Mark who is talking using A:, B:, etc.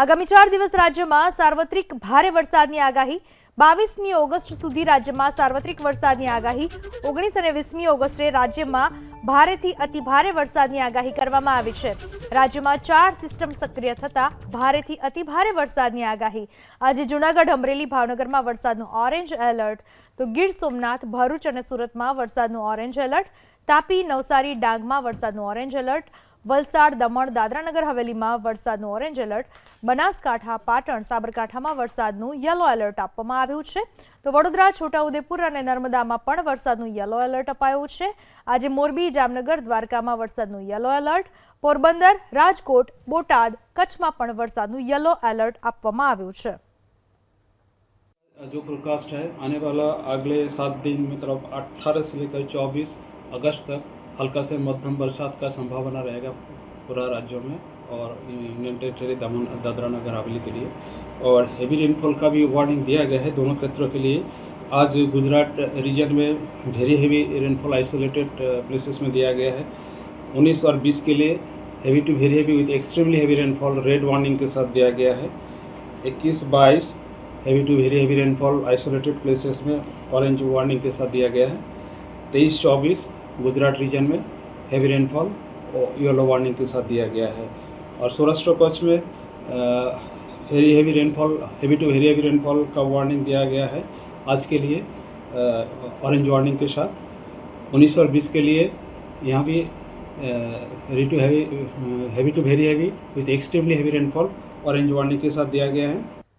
A: આગામી ચાર દિવસ રાજ્યમાં સાર્વત્રિક ભારે વરસાદની આગાહી. બાવીસમી ઓગસ્ટ સુધી રાજ્યમાં સાર્વત્રિક વરસાદની આગાહી. ઓગણીસ અને વીસમી ઓગસ્ટે રાજ્યમાં ભારેથી અતિ ભારે વરસાદની આગાહી કરવામાં આવી છે. રાજ્યમાં ચાર સિસ્ટમ સક્રિય થતાં ભારેથી અતિ ભારે વરસાદની આગાહી. આજે જૂનાગઢ, અમરેલી, ભાવનગરમાં વરસાદનું ઓરેન્જ એલર્ટ. તો ગીર સોમનાથ, ભરૂચ અને સુરતમાં વરસાદનું ઓરેન્જ એલર્ટ. તાપી, નવસારી, ડાંગમાં વરસાદનું ઓરેન્જ એલર્ટ. વલસાડ, દમણ, દાદરાનગર હવેલીમાં વરસાદનું ઓરેન્જ એલર્ટ, બનાસકાંઠા, પાટણ, સાબરકાંઠામાં વરસાદનું યલો એલર્ટ આપવામાં આવ્યું છે. તો વડોદરા, છોટાઉદેપુર અને નર્મદામાં પણ વરસાદનું યલો એલર્ટ અપાયું છે. આજે મોરબી, જામનગર, દ્વારકામાં વરસાદનું યલો એલર્ટ, પોરબંદર, રાજકોટ, બોટાદ, કચ્છમાં પણ વરસાદનું યલો એલર્ટ આપવામાં આવ્યું છે.
B: जो फोरकास्ट है, आने वाला अगले सात दिन में मतलब अट्ठारह से लेकर चौबीस अगस्त हल्का से मध्यम बरसात का संभावना रहेगा पूरा राज्यों में और यूनियन टेरिटरी दमन, दादरा नगर हवेली के लिए। और हेवी रेनफॉल का भी वार्निंग दिया गया है दोनों क्षेत्रों के लिए। आज गुजरात रीजन में very heavy rainfall isolated places में दिया गया है। 19 और 20 के लिए heavy to very heavy with extremely heavy rainfall red warning के साथ दिया गया है। 21 बाईस heavy to very heavy rainfall isolated places में ऑरेंज वार्निंग के साथ दिया गया है। तेईस, चौबीस गुजरात रीजन में हैवी रेनफॉल और येलो वार्निंग के साथ दिया गया है। और सौराष्ट्र कच्छ में heavy heavy rainfall heavy to very heavy rainfall का वार्निंग दिया गया है आज के लिए ऑरेंज वार्निंग के साथ। उन्नीस और बीस के लिए यहाँ भी heavy to heavy heavy to very heavy with extremely heavy rainfall orange warning के साथ दिया गया है।